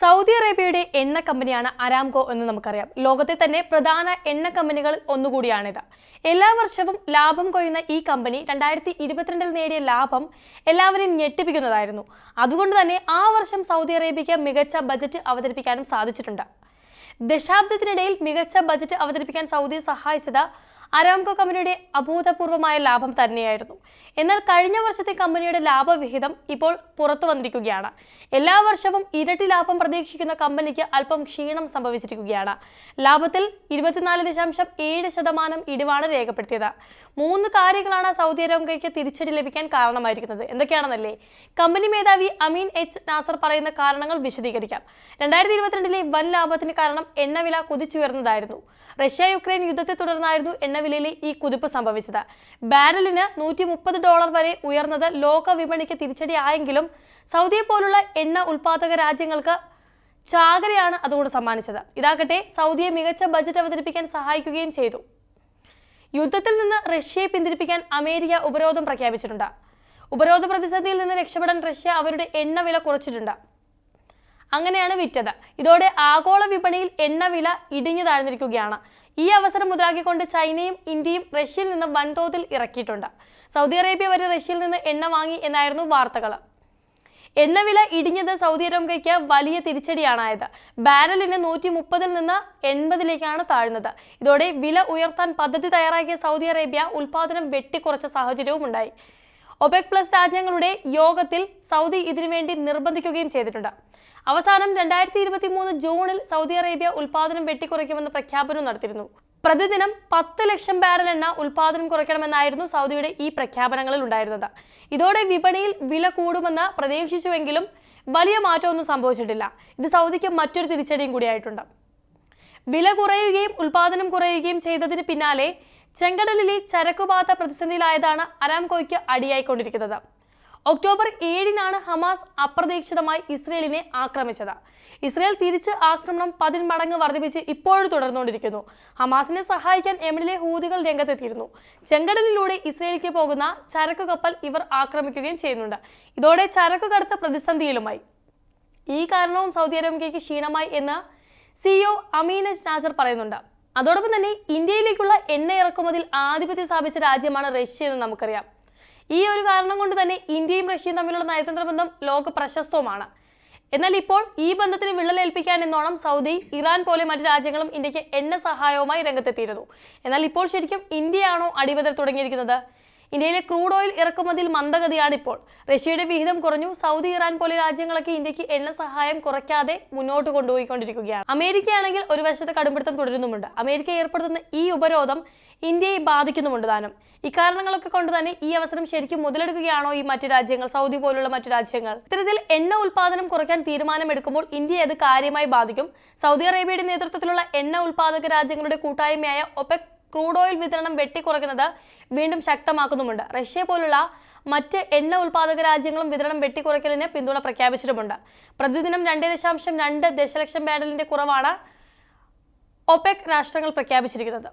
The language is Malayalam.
സൗദി അറേബ്യയുടെ എണ്ണ കമ്പനിയാണ് അരാംകോ എന്ന് നമുക്കറിയാം. ലോകത്തെ തന്നെ പ്രധാന എണ്ണ കമ്പനികളിൽ ഒന്നുകൂടിയാണിത്. എല്ലാ വർഷവും ലാഭം കൊയ്യുന്ന ഈ കമ്പനി രണ്ടായിരത്തി ഇരുപത്തിരണ്ടിൽ നേടിയ ലാഭം എല്ലാവരെയും ഞെട്ടിപ്പിക്കുന്നതായിരുന്നു. അതുകൊണ്ട് തന്നെ ആ വർഷം സൗദി അറേബ്യയ്ക്ക് മികച്ച ബജറ്റ് അവതരിപ്പിക്കാനും സാധിച്ചിട്ടുണ്ട്. ദശാബ്ദത്തിനിടയിൽ മികച്ച ബജറ്റ് അവതരിപ്പിക്കാൻ സൗദി സഹായിച്ചത് അരാംകോ കമ്പനിയുടെ അഭൂതപൂർവമായ ലാഭം തന്നെയായിരുന്നു. എന്നാൽ കഴിഞ്ഞ വർഷത്തെ കമ്പനിയുടെ ലാഭവിഹിതം ഇപ്പോൾ പുറത്തു വന്നിരിക്കുകയാണ്. എല്ലാ വർഷവും ഇരട്ടി ലാഭം പ്രതീക്ഷിക്കുന്ന കമ്പനിക്ക് അല്പം ക്ഷീണം സംഭവിച്ചിരിക്കുകയാണ്. ലാഭത്തിൽ ഇരുപത്തിനാല് ദശാംശം ഏഴ് ശതമാനം ഇടിവാണ് രേഖപ്പെടുത്തിയത്. മൂന്ന് കാര്യങ്ങളാണ് സൗദി അറേബ്യയ്ക്ക് തിരിച്ചടി ലഭിക്കാൻ കാരണമായിരിക്കുന്നത്. എന്തൊക്കെയാണെന്നല്ലേ? കമ്പനി മേധാവി അമീൻ എച്ച് നാസർ പറയുന്ന കാരണങ്ങൾ വിശദീകരിക്കാം. രണ്ടായിരത്തി ഇരുപത്തിരണ്ടിലെ വൻ ലാഭത്തിന് കാരണം എണ്ണവില കുതിച്ചുയർന്നതായിരുന്നു. റഷ്യ യുക്രൈൻ യുദ്ധത്തെ തുടർന്നായിരുന്നു എണ്ണവിലയിലെ ഈ കുതിപ്പ് സംഭവിച്ചത്. ബാരലിന് നൂറ്റി മുപ്പത് ഡോളർ വരെ ഉയർന്നത് ലോക വിപണിക്ക് തിരിച്ചടിയായെങ്കിലും സൗദിയെ പോലുള്ള എണ്ണ ഉൽപാദക രാജ്യങ്ങൾക്ക് ചാകരയാണ് അതുകൊണ്ട് സമ്മാനിച്ചത്. ഇതാകട്ടെ സൗദിയെ മികച്ച ബജറ്റ് അവതരിപ്പിക്കാൻ സഹായിക്കുകയും ചെയ്തു. യുദ്ധത്തിൽ നിന്ന് റഷ്യയെ പിന്തിരിപ്പിക്കാൻ അമേരിക്ക ഉപരോധം പ്രഖ്യാപിച്ചിട്ടുണ്ട്. ഉപരോധ പ്രതിസന്ധിയിൽ നിന്ന് രക്ഷപ്പെടാൻ റഷ്യ അവരുടെ എണ്ണ വില കുറച്ചിട്ടുണ്ട്. അങ്ങനെയാണ് വിറ്റത്. ഇതോടെ ആഗോള വിപണിയിൽ എണ്ണ വില ഇടിഞ്ഞു താഴ്ന്നിരിക്കുകയാണ്. ഈ അവസരം മുതലാക്കിക്കൊണ്ട് ചൈനയും ഇന്ത്യയും റഷ്യയിൽ നിന്ന് വൻതോതിൽ ഇറക്കിയിട്ടുണ്ട്. സൗദി അറേബ്യ വരെ റഷ്യയിൽ നിന്ന് എണ്ണ വാങ്ങി എന്നായിരുന്നു വാർത്തകൾ എണ്ണവില ഇടിഞ്ഞത് സൗദി അറേബ്യയ്ക്ക് വലിയ തിരിച്ചടിയാണായത്. ബാരലിന് നൂറ്റി മുപ്പതിൽ നിന്ന് എൺപതിലേക്കാണ് താഴ്ന്നത്. ഇതോടെ വില ഉയർത്താൻ പദ്ധതി തയ്യാറാക്കിയ സൗദി അറേബ്യ ഉൽപാദനം വെട്ടിക്കുറച്ച സാഹചര്യവും ഉണ്ടായി ഒപെക് പ്ലസ് രാജ്യങ്ങളുടെ യോഗത്തിൽ സൗദി ഇതിനുവേണ്ടി നിർബന്ധിക്കുകയും ചെയ്തിട്ടുണ്ട്. അവസാനം രണ്ടായിരത്തി ഇരുപത്തി മൂന്ന് ജൂണിൽ സൗദി അറേബ്യ ഉൽപാദനം വെട്ടിക്കുറയ്ക്കുമെന്ന് പ്രഖ്യാപനം നടത്തിയിരുന്നു. പ്രതിദിനം പത്ത് ലക്ഷം ബാരൽ എണ്ണ ഉൽപാദനം കുറയ്ക്കണമെന്നായിരുന്നു സൗദിയുടെ ഈ പ്രഖ്യാപനങ്ങളിൽ ഉണ്ടായിരുന്നത്. ഇതോടെ വിപണിയിൽ വില കൂടുമെന്ന് പ്രതീക്ഷിച്ചുവെങ്കിലും വലിയ മാറ്റമൊന്നും സംഭവിച്ചിട്ടില്ല. ഇത് സൗദിക്ക് മറ്റൊരു തിരിച്ചടിയും കൂടിയായിട്ടുണ്ട്. വില കുറയുകയും ഉൽപാദനം കുറയുകയും ചെയ്തതിന് പിന്നാലെ ചെങ്കടലിലെ ചരക്കുപാത പ്രതിസന്ധിയിലായതാണ് അരാംകോയ്ക്ക് അടിയായിക്കൊണ്ടിരിക്കുന്നത്. ഒക്ടോബർ ഏഴിനാണ് ഹമാസ് അപ്രതീക്ഷിതമായി ഇസ്രയേലിനെ ആക്രമിച്ചത്. ഇസ്രയേൽ തിരിച്ച് ആക്രമണം പതിന്മടങ്ങ് വർദ്ധിപ്പിച്ച് ഇപ്പോഴും തുടർന്നുകൊണ്ടിരിക്കുന്നു. ഹമാസിനെ സഹായിക്കാൻ യമനിലെ ഹൂതികൾ രംഗത്തെത്തിയിരുന്നു. ചെങ്കടലിലൂടെ ഇസ്രയേലിലേക്ക് പോകുന്ന ചരക്ക് കപ്പൽ ഇവർ ആക്രമിക്കുകയും ചെയ്യുന്നുണ്ട്. ഇതോടെ ചരക്ക് കടത്ത് പ്രതിസന്ധിയിലുമായി. ഈ കാരണവും സൗദി അറേബ്യയ്ക്ക് ക്ഷീണമായി എന്ന് സിഇഒ അമീനജ് നാസർ പറയുന്നുണ്ട്. അതോടൊപ്പം തന്നെ ഇന്ത്യയിലേക്കുള്ള എണ്ണ ഇറക്കുമതിയിൽ ആധിപത്യം സ്ഥാപിച്ച രാജ്യമാണ് റഷ്യ എന്ന് നമുക്കറിയാം. ഈ ഒരു കാരണം കൊണ്ട് തന്നെ ഇന്ത്യയും റഷ്യയും തമ്മിലുള്ള നയതന്ത്ര ബന്ധം ലോക പ്രശസ്തവുമാണ്. എന്നാൽ ഇപ്പോൾ ഈ ബന്ധത്തിന് വിള്ളലേൽപ്പിക്കാൻ എന്നോണം സൗദി ഇറാൻ പോലെ മറ്റു രാജ്യങ്ങളും ഇന്ത്യയ്ക്ക് എണ്ണ സഹായവുമായി രംഗത്തെത്തിയിരുന്നു. എന്നാൽ ഇപ്പോൾ ശരിക്കും ഇന്ത്യയാണോ അടിവതർ തുടങ്ങിയിരിക്കുന്നത്? ഇന്ത്യയിലെ ക്രൂഡ് ഓയിൽ ഇറക്കുമതിയിൽ മന്ദഗതിയാണ് ഇപ്പോൾ റഷ്യയുടെ വിഹിതം കുറഞ്ഞു. സൗദി ഇറാൻ പോലെ രാജ്യങ്ങളൊക്കെ ഇന്ത്യയ്ക്ക് എണ്ണ സഹായം കുറയ്ക്കാതെ മുന്നോട്ട് കൊണ്ടുപോയിക്കൊണ്ടിരിക്കുകയാണ്. അമേരിക്കയാണെങ്കിൽ ഒരു വശത്ത് കടുംപിടുത്തം തുടരുന്നുമുണ്ട്. അമേരിക്ക ഏർപ്പെടുത്തുന്ന ഈ ഉപരോധം ഇന്ത്യയെ ബാധിക്കുന്നുമുണ്ട് താനും. ഇക്കാരണങ്ങളൊക്കെ കൊണ്ട് തന്നെ ഈ അവസരം ശരിക്കും മുതലെടുക്കുകയാണോ ഈ മറ്റു രാജ്യങ്ങൾ സൗദി പോലുള്ള മറ്റു രാജ്യങ്ങൾ? ഇത്തരത്തിൽ എണ്ണ ഉൽപാദനം കുറയ്ക്കാൻ തീരുമാനമെടുക്കുമ്പോൾ ഇന്ത്യയെ അത് കാര്യമായി ബാധിക്കും. സൗദി അറേബ്യയുടെ നേതൃത്വത്തിലുള്ള എണ്ണ ഉൽപാദക രാജ്യങ്ങളുടെ കൂട്ടായ്മയായ ഒപെക് ക്രൂഡ് ഓയിൽ വിതരണം വെട്ടിക്കുറയ്ക്കുന്നത് വീണ്ടും ശക്തമാക്കുന്നുമുണ്ട്. റഷ്യ പോലുള്ള മറ്റ് എണ്ണ ഉൽപാദക രാജ്യങ്ങളും വിതരണം വെട്ടിക്കുറയ്ക്കലിന് പിന്തുണ പ്രഖ്യാപിച്ചിട്ടുമുണ്ട്. പ്രതിദിനം രണ്ട് ദശാംശം രണ്ട് ദശലക്ഷം ബാരലിന്റെ കുറവാണ് ഒപെക് രാഷ്ട്രങ്ങൾ പ്രഖ്യാപിച്ചിരിക്കുന്നത്.